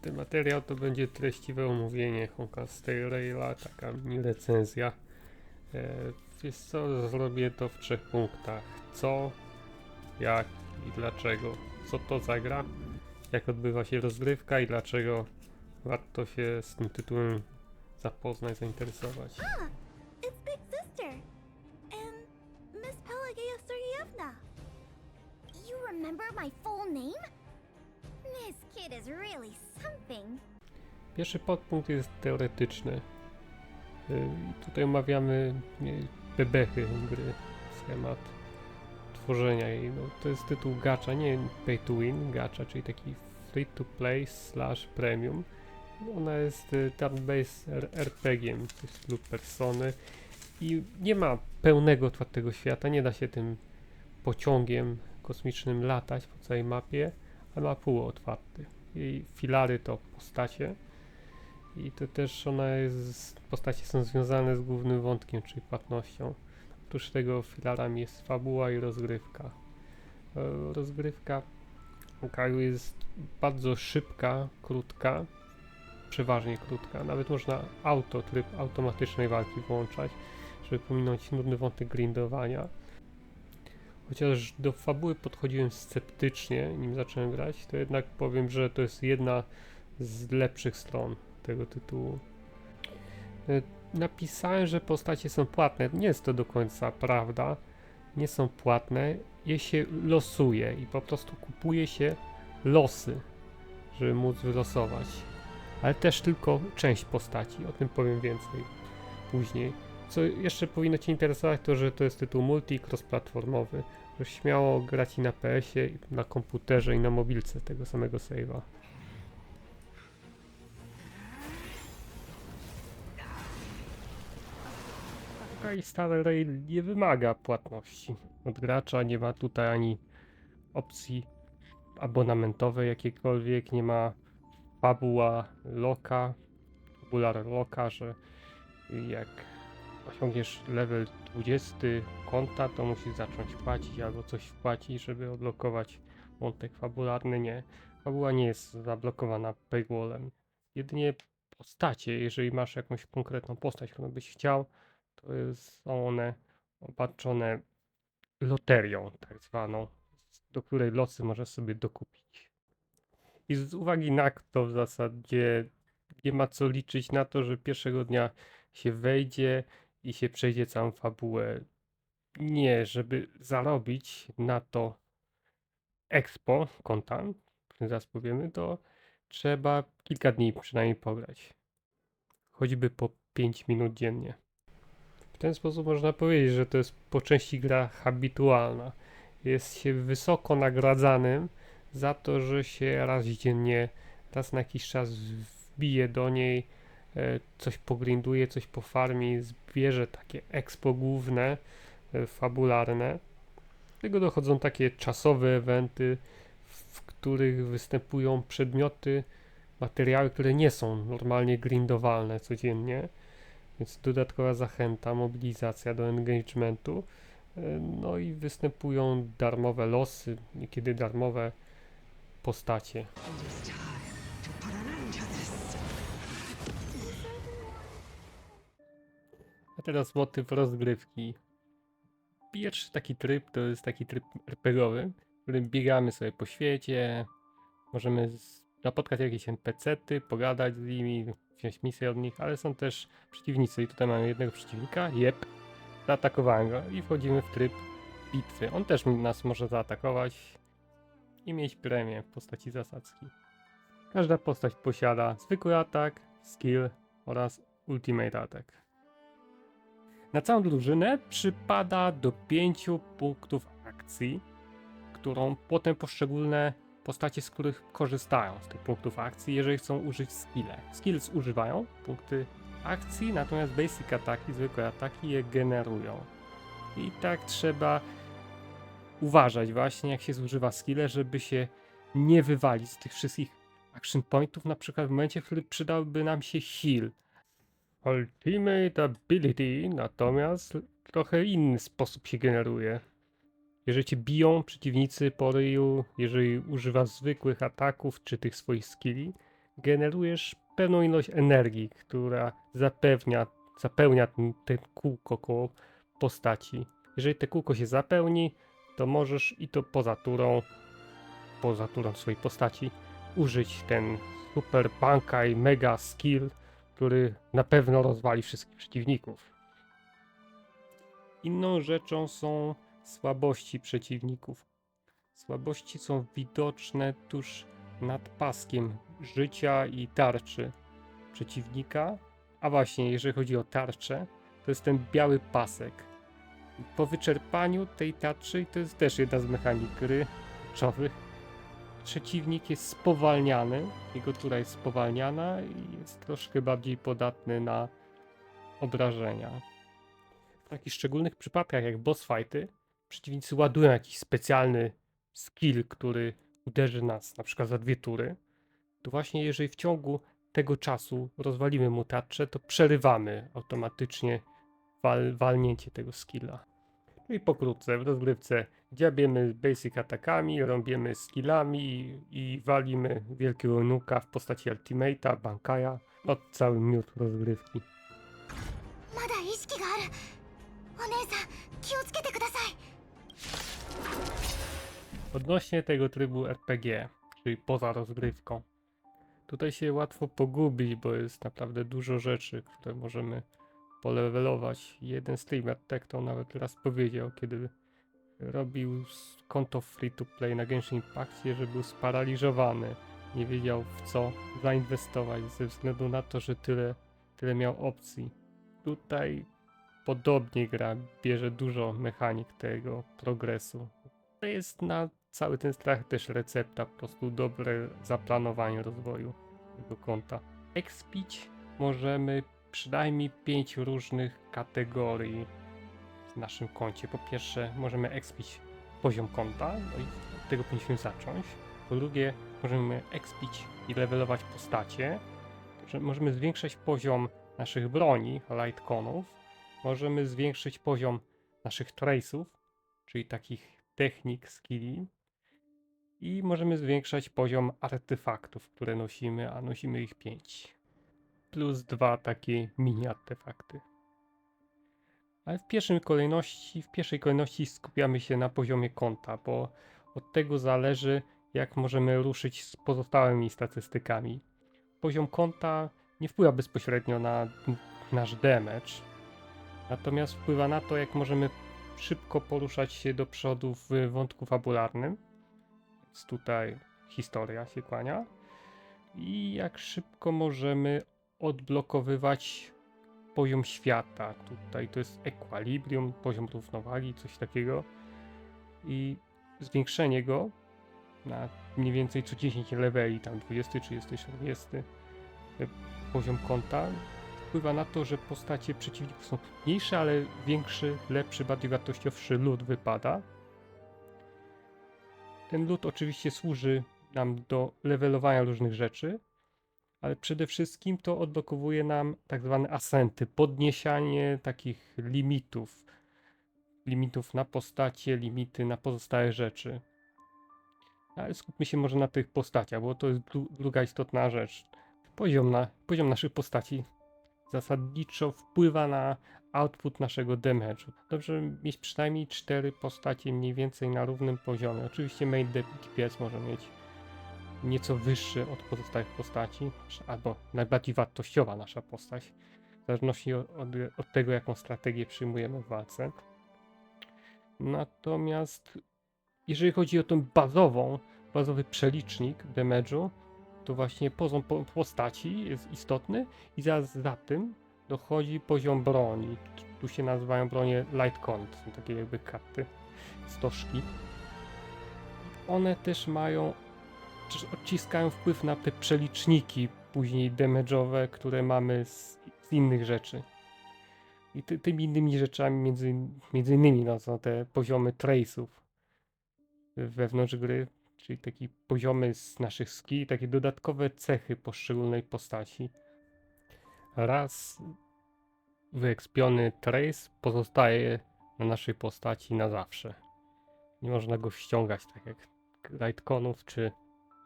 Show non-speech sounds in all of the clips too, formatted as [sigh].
Ten materiał to będzie treściwe omówienie Honka Stay Raila, taka mini recenzja. E, wiesz co, zrobię to w trzech punktach. Co, jak i dlaczego. Co to za gra, jak odbywa się rozgrywka i dlaczego warto się z tym tytułem zapoznać, zainteresować. Pierwszy podpunkt jest teoretyczny. Y, Tutaj omawiamy bebechy gry, schemat tworzenia jej. No, to jest tytuł gacha, nie pay to win, gacha, czyli taki free to play slash premium. Ona jest y, turn-based R- RPG-iem w stylu persony i nie ma pełnego otwartego świata, nie da się tym pociągiem kosmicznym latać po całej mapie, a ma półotwarty. Jej filary to postacie i to też ona jest, postacie są związane z głównym wątkiem, czyli płatnością. Oprócz tego filarami jest fabuła i rozgrywka. E, Rozgrywka Kaju jest bardzo szybka, krótka, przeważnie krótka. Nawet można auto, tryb automatycznej walki włączać, żeby pominąć nudny wątek grindowania. Chociaż do fabuły podchodziłem sceptycznie, nim zacząłem grać, to jednak powiem, że to jest jedna z lepszych stron tego tytułu. E, Napisałem, że postacie są płatne. Nie jest to do końca prawda. Nie są płatne. Je się losuje i po prostu kupuje się losy, żeby móc wylosować. Ale też tylko część postaci. O tym powiem więcej później. Co jeszcze powinno Cię interesować, to że to jest tytuł multi cross-platformowy. Że śmiało grać i na PS-ie, i na komputerze, i na mobilce tego samego save'a. Sky Star Rail nie wymaga płatności od gracza, nie ma tutaj ani opcji abonamentowej jakiejkolwiek, nie ma fabuła loka, fabular loka, że jak osiągniesz level 20 konta, to musisz zacząć płacić albo coś wpłacić, żeby odblokować wątek fabularny. Nie, fabuła nie jest zablokowana paywallem. Jedynie postacie, jeżeli masz jakąś konkretną postać, którą byś chciał, to są one opatrzone loterią, tak zwaną, do której losy możesz sobie dokupić. I z uwagi na to w zasadzie nie ma co liczyć na to, że pierwszego dnia się wejdzie i się przejdzie całą fabułę. Nie, żeby zarobić na to expo konta, o którym zaraz powiemy, to trzeba kilka dni przynajmniej pograć. Choćby po 5 minut dziennie. Ten sposób można powiedzieć, że to jest po części gra habitualna. Jest się wysoko nagradzanym za to, że się raz dziennie, raz na jakiś czas wbije do niej, e, coś pogrinduje, coś pofarmi, zbierze takie expo główne, e, fabularne. Do tego dochodzą takie czasowe eventy, w których występują przedmioty, materiały, które nie są normalnie grindowalne codziennie. Więc dodatkowa zachęta, mobilizacja do engagementu. E, No i występują darmowe losy, niekiedy darmowe postacie. A teraz motyw rozgrywki. Pierwszy taki tryb to jest taki tryb RPGowy, w którym biegamy sobie po świecie, możemy napotkać jakieś NPC-ty, pogadać z nimi, wziąć misję od nich, ale są też przeciwnicy i tutaj mamy jednego przeciwnika, jep, zaatakowałem go i wchodzimy w tryb bitwy. On też nas może zaatakować i mieć premię w postaci zasadzki. Każda postać posiada zwykły atak, skill oraz ultimate attack. Na całą drużynę przypada do 5 punktów akcji, którą potem poszczególne postacie, z których korzystają z tych punktów akcji, jeżeli chcą użyć skille. Skills używają punkty akcji, natomiast basic ataki, zwykłe ataki je generują. I tak trzeba uważać właśnie, jak się zużywa skille, żeby się nie wywalić z tych wszystkich action pointów, na przykład w momencie, w którym przydałby nam się heal. Ultimate Ability natomiast trochę inny sposób się generuje. Jeżeli cię biją przeciwnicy po ryju, jeżeli używasz zwykłych ataków czy tych swoich skilli, generujesz pewną ilość energii, która zapewnia, zapełnia ten, ten kółko koło postaci. Jeżeli te kółko się zapełni, to możesz i to poza turą, poza turą swojej postaci, użyć ten super bankaj mega skill, który na pewno rozwali wszystkich przeciwników. Inną rzeczą są słabości przeciwników. Słabości są widoczne tuż nad paskiem życia i tarczy przeciwnika. A właśnie, jeżeli chodzi o tarczę, to jest ten biały pasek. Po wyczerpaniu tej tarczy, to jest też jedna z mechanik gry kluczowych, przeciwnik jest spowalniany, jego tura jest spowalniana i jest troszkę bardziej podatny na obrażenia. W takich szczególnych przypadkach jak boss fighty, przeciwnicy ładują jakiś specjalny skill, który uderzy nas na przykład za dwie tury, to właśnie jeżeli w ciągu tego czasu rozwalimy mu tarczę, to przerywamy automatycznie wal, walnięcie tego skilla. Czyli pokrótce, w rozgrywce dziabiemy basic atakami, rąbiemy skillami i, walimy wielkiego nuka w postaci ultimate'a, bankaja, od cały miód rozgrywki. ま Odnośnie tego trybu RPG, czyli poza rozgrywką. Tutaj się łatwo pogubić, bo jest naprawdę dużo rzeczy, które możemy polewelować. Jeden streamer tak to nawet raz powiedział, kiedy robił konto free to play na Genshin Impactie, że był sparaliżowany. Nie wiedział w co zainwestować ze względu na to, że tyle, tyle miał opcji. Tutaj podobnie gra bierze dużo mechanik tego progresu. To jest na cały ten strach też recepta, po prostu dobre zaplanowanie rozwoju tego konta. Expić możemy przynajmniej pięć różnych kategorii w naszym koncie. Po pierwsze, możemy expić poziom konta, no i od tego powinniśmy zacząć. Po drugie, możemy expić i levelować postacie. Że Możemy zwiększać poziom naszych broni, lightconów. Możemy zwiększyć poziom naszych trace'ów, czyli takich technik, skilli. I możemy zwiększać poziom artefaktów, które nosimy, a nosimy ich 5. Plus dwa takie mini artefakty. Ale w pierwszej kolejności, w pierwszej kolejności skupiamy się na poziomie konta, bo od tego zależy, jak możemy ruszyć z pozostałymi statystykami. Poziom konta nie wpływa bezpośrednio na nasz damage, natomiast wpływa na to, jak możemy szybko poruszać się do przodu w wątku fabularnym. Więc tutaj historia się kłania. I jak szybko możemy odblokowywać poziom świata. Tutaj to jest equilibrium, poziom równowagi, coś takiego. I zwiększenie go na mniej więcej co 10 leveli, tam 20, 30, 40 e, poziom konta wpływa na to, że postacie przeciwników są trudniejsze, ale większy, lepszy, bardziej wartościowszy lód wypada. Ten lód oczywiście służy nam do levelowania różnych rzeczy, ale przede wszystkim to odblokowuje nam tak zwane asenty, podniesianie takich limitów. Limitów na postacie, limity na pozostałe rzeczy. Ale skupmy się może na tych postaciach, bo to jest dru- druga istotna rzecz. Poziom, na, poziom naszych postaci zasadniczo wpływa na output naszego damage'u. Dobrze mieć przynajmniej cztery postacie mniej więcej na równym poziomie. Oczywiście main DPS może mieć nieco wyższy od pozostałych postaci, albo najbardziej wartościowa nasza postać, w zależności od, od, od tego, jaką strategię przyjmujemy w walce. Natomiast jeżeli chodzi o tą bazową, bazowy przelicznik damage'u, to właśnie poziom po- postaci jest istotny i zaraz za tym dochodzi poziom broni. Tu się nazywają bronie Lightcon, to są takie jakby karty, stożki. One też mają, też odciskają wpływ na te przeliczniki później damage'owe, które mamy z, z innych rzeczy. I ty, tymi innymi rzeczami między, między innymi no, są te poziomy trace'ów wewnątrz gry, czyli takie poziomy z naszych ski, takie dodatkowe cechy poszczególnej postaci. Raz wyekspiony trace pozostaje na naszej postaci na zawsze. Nie można go ściągać tak jak lightconów czy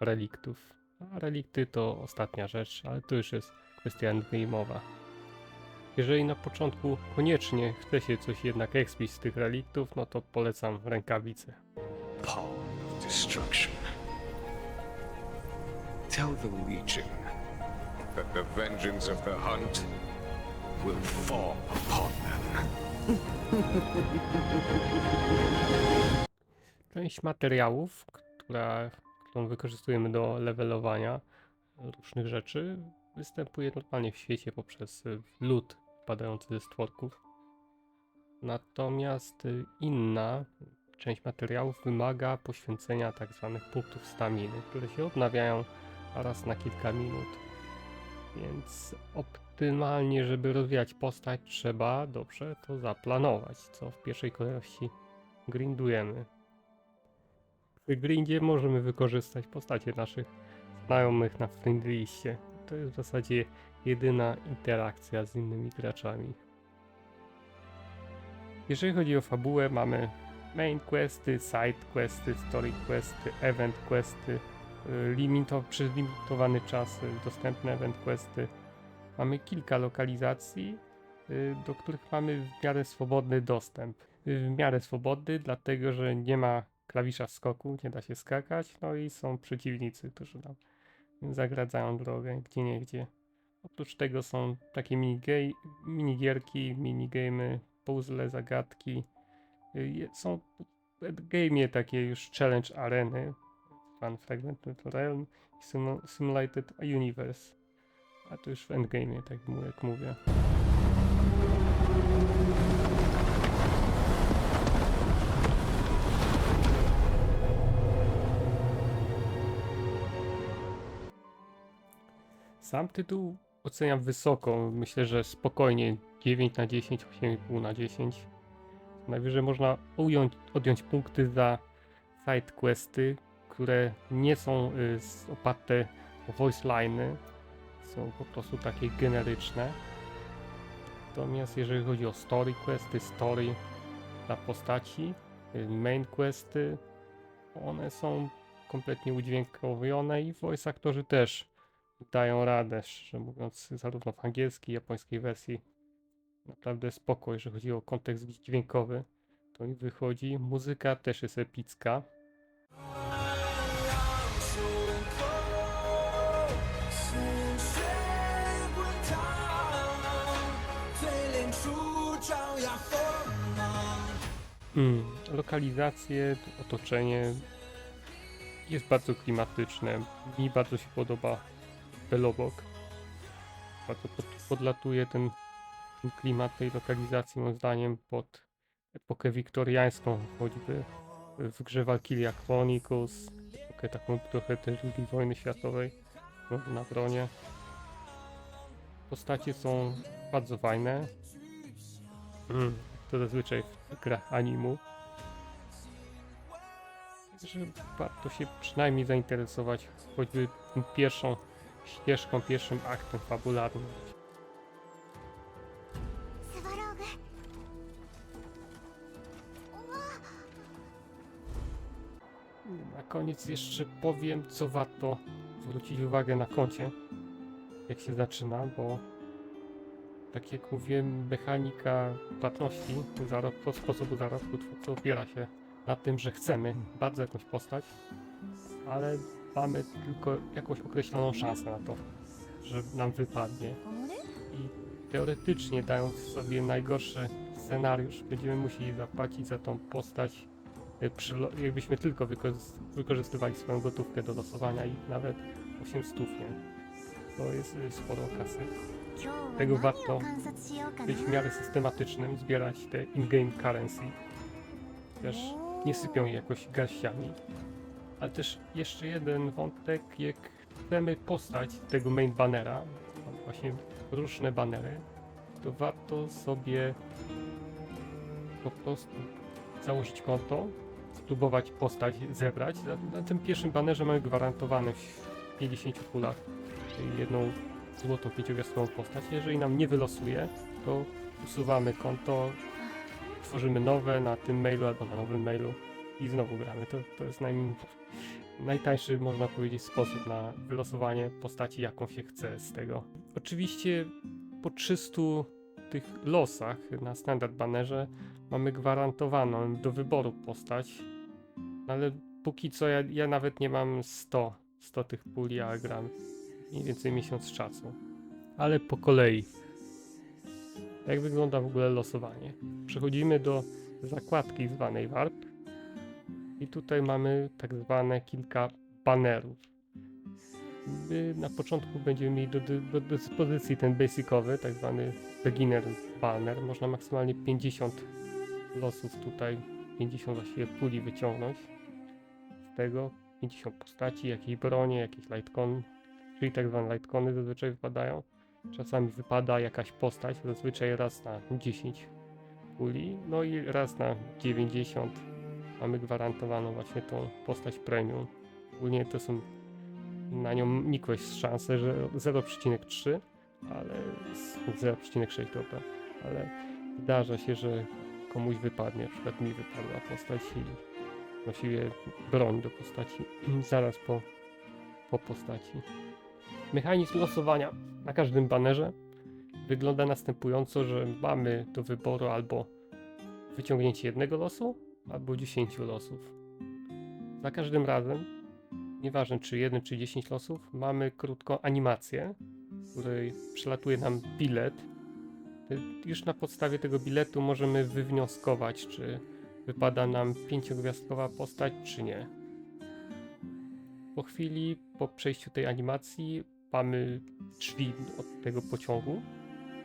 reliktów. A relikty to ostatnia rzecz, ale to już jest kwestia endgame'owa. Jeżeli na początku koniecznie chce się coś jednak expić z tych reliktów, no to polecam rękawice. Destruction. Tell the Legion that the vengeance of the hunt will fall upon them. [laughs] Część materiałów, która, którą wykorzystujemy do levelowania różnych rzeczy, występuje normalnie w świecie poprzez y, lód padający ze stworków. Natomiast y, inna część materiałów wymaga poświęcenia tak zwanych punktów staminy, które się odnawiają raz na kilka minut. Więc optymalnie, żeby rozwijać postać, trzeba dobrze to zaplanować, co w pierwszej kolejności grindujemy. Przy grindzie możemy wykorzystać postacie naszych znajomych na friendliście. To jest w zasadzie jedyna interakcja z innymi graczami. Jeżeli chodzi o fabułę, mamy main questy, side questy, story questy, event questy, y, limito, przez limitowany czas dostępne event questy. Mamy kilka lokalizacji, y, do których mamy w miarę swobodny dostęp. Y, W miarę swobodny, dlatego że nie ma klawisza skoku, nie da się skakać, no i są przeciwnicy, którzy nam zagradzają drogę gdzie niegdzie. Oprócz tego są takie minigierki, minigamy, puzzle, zagadki. Są w game takie już challenge areny, Fun Fragmented Realm i Sim- Simulated Universe. A to już w endgame, tak jak mówię. Sam tytuł oceniam wysoko. Myślę, że spokojnie 9 na 10, 8,5 na 10. Najwyżej można ująć, odjąć punkty za side questy, które nie są y, oparte o voice liny. Są po prostu takie generyczne. Natomiast jeżeli chodzi o story questy, story dla postaci, y, main questy, one są kompletnie udźwiękowione i voice aktorzy też dają radę, szczerze mówiąc, zarówno w angielskiej, japońskiej wersji naprawdę spoko, jeżeli chodzi o kontekst dźwiękowy. To mi wychodzi. Muzyka też jest epicka. Mm, lokalizacje, otoczenie jest bardzo klimatyczne. Mi bardzo się podoba Belobok. Bardzo podlatuje ten klimat tej lokalizacji moim zdaniem pod epokę wiktoriańską, choćby w grze Valkyria Chronicles, epokę taką trochę też II wojny światowej na bronie. Postacie są bardzo fajne. Mm, to zazwyczaj w grach animu. Że warto się przynajmniej zainteresować choćby pierwszą ścieżką, pierwszym aktem fabularnym. Koniec jeszcze powiem, co warto zwrócić uwagę na koncie, jak się zaczyna, bo tak jak mówiłem, mechanika płatności, zarobku, sposobu zarobku twórcy opiera się na tym, że chcemy bardzo jakąś postać, ale mamy tylko jakąś określoną szansę na to, że nam wypadnie. I teoretycznie, dając sobie najgorszy scenariusz, będziemy musieli zapłacić za tą postać, jakbyśmy tylko wykorzystywali swoją gotówkę do losowania i nawet 800 nie. To jest y, sporo kasy. Tego warto być w miarę systematycznym, zbierać te in-game currency. Też nie sypią jakoś garściami. Ale też jeszcze jeden wątek, jak chcemy postać tego main banera, no właśnie różne banery, to warto sobie po prostu założyć konto, spróbować postać zebrać. Na, na tym pierwszym banerze mamy gwarantowane w 50 kulach jedną złotą pięciogwiazdkową postać. Jeżeli nam nie wylosuje, to usuwamy konto, tworzymy nowe na tym mailu albo na nowym mailu i znowu gramy. To, to jest najm... najtańszy, można powiedzieć, sposób na wylosowanie postaci, jaką się chce z tego. Oczywiście po 300 tych losach na standard banerze mamy gwarantowaną do wyboru postać, ale póki co ja, ja nawet nie mam 100, 100 tych puli, a gram mniej więcej miesiąc czasu. Ale po kolei. Jak wygląda w ogóle losowanie? Przechodzimy do zakładki zwanej Warp i tutaj mamy tak zwane kilka banerów. My na początku będziemy mieli do, do, dyspozycji ten basicowy, tak zwany beginner banner. Można maksymalnie 50 losów tutaj, 50 właściwie puli wyciągnąć tego. 50 postaci, jakieś bronie, jakieś lightcon, czyli tak zwane lightcony zazwyczaj wypadają. Czasami wypada jakaś postać, zazwyczaj raz na 10 puli, no i raz na 90 mamy gwarantowaną właśnie tą postać premium. Ogólnie to są na nią nikłeś szanse, że 0,3, ale z- 0,6 dobra, ale zdarza się, że komuś wypadnie, na przykład mi wypadła postać i właściwie broń do postaci [clears throat] zaraz po, po postaci. Mechanizm losowania na każdym banerze wygląda następująco, że mamy do wyboru albo wyciągnięcie jednego losu, albo 10 losów. Za każdym razem, nieważne czy 1 czy 10 losów, mamy krótką animację, w której przelatuje nam bilet. Już na podstawie tego biletu możemy wywnioskować, czy wypada nam pięciogwiazdkowa postać, czy nie. Po chwili, po przejściu tej animacji, mamy drzwi od tego pociągu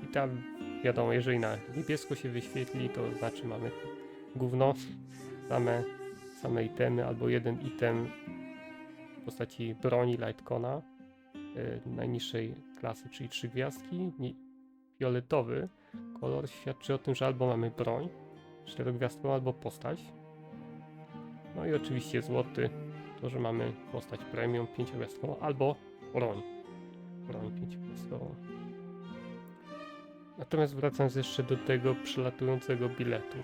i tam wiadomo, jeżeli na niebiesko się wyświetli, to znaczy mamy gówno, same, same itemy albo jeden item w postaci broni Lightcona y, najniższej klasy, czyli trzy gwiazdki. Fioletowy kolor świadczy o tym, że albo mamy broń czterogwiazdkową, albo postać. No i oczywiście złoty, to, że mamy postać premium pięciogwiazdkową, albo broń. Broń pięciogwiazdkową. Natomiast wracając jeszcze do tego przelatującego biletu.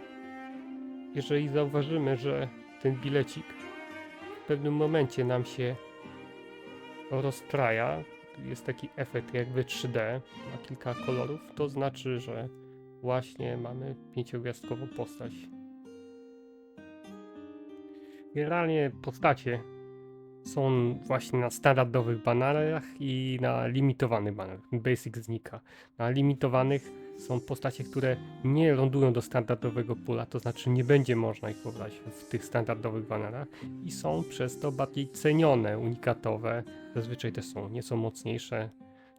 Jeżeli zauważymy, że ten bilecik w pewnym momencie nam się rozstraja, jest taki efekt jakby 3D, ma kilka kolorów, to znaczy, że właśnie mamy pięciogwiazdkową postać. Generalnie postacie są właśnie na standardowych banerach i na limitowanych banerach. Basic znika. Na limitowanych są postacie, które nie lądują do standardowego pula, to znaczy nie będzie można ich pobrać w tych standardowych banerach i są przez to bardziej cenione, unikatowe. Zazwyczaj też są nieco mocniejsze,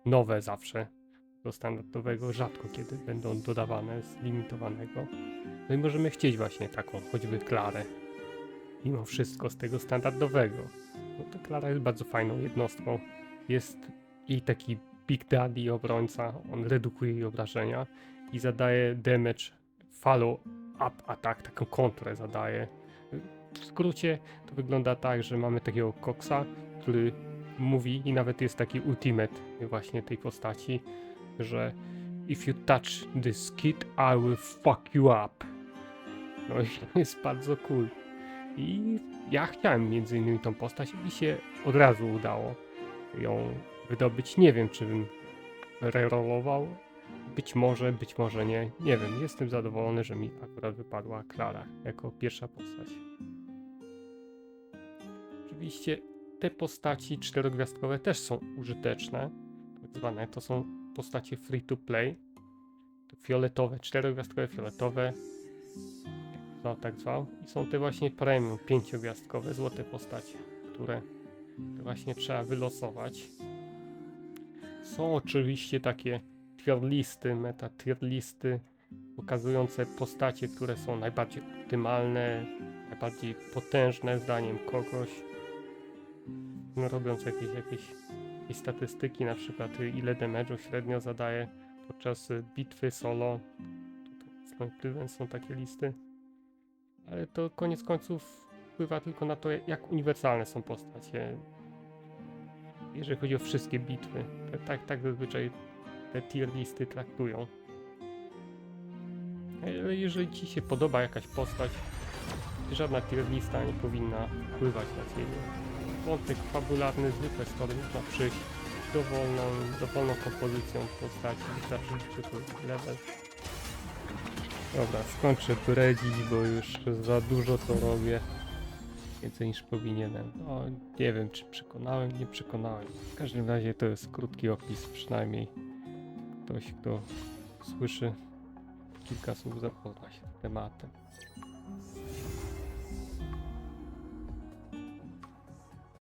nowe zawsze do standardowego, rzadko kiedy będą dodawane z limitowanego. No i możemy chcieć właśnie taką, choćby Klarę. Mimo wszystko z tego standardowego. No to Klara jest bardzo fajną jednostką. Jest jej taki Big Daddy obrońca, on redukuje jej obrażenia i zadaje damage follow up attack, taką kontrę zadaje. W skrócie to wygląda tak, że mamy takiego koksa, który mówi i nawet jest taki ultimate właśnie tej postaci, że if you touch this kid, I will fuck you up. No i to jest bardzo cool. I ja chciałem między innymi tą postać i się od razu udało ją wydobyć. Nie wiem, czy bym rerollował. Być może, być może nie. Nie wiem, jestem zadowolony, że mi akurat wypadła Klara jako pierwsza postać. Oczywiście te postaci czterogwiazdkowe też są użyteczne. Tak zwane to są postacie free to play. To fioletowe, czterogwiazdkowe, fioletowe. No tak zwał. I są te właśnie premium, pięciogwiazdkowe, złote postacie, które właśnie trzeba wylosować. Są oczywiście takie tier listy, meta tier listy, pokazujące postacie, które są najbardziej optymalne, najbardziej potężne zdaniem kogoś. No, robiąc jakieś, jakieś, jakieś statystyki, na przykład ile damage'u średnio zadaje podczas bitwy solo. Tutaj są takie listy. Ale to koniec końców wpływa tylko na to, jak uniwersalne są postacie. Jeżeli chodzi o wszystkie bitwy. To tak, tak zazwyczaj te tier listy traktują. Jeżeli ci się podoba jakaś postać, żadna tier lista nie powinna wpływać na ciebie. Wątek fabularny zwykle można przyjść dowolną, dowolną kompozycją postaci, wystarczy, jest level. Dobra, skończę bredzić, bo już za dużo to robię. Więcej niż powinienem. No, nie wiem, czy przekonałem, nie przekonałem. W każdym razie to jest krótki opis, przynajmniej ktoś, kto słyszy kilka słów zapozna się z tematem.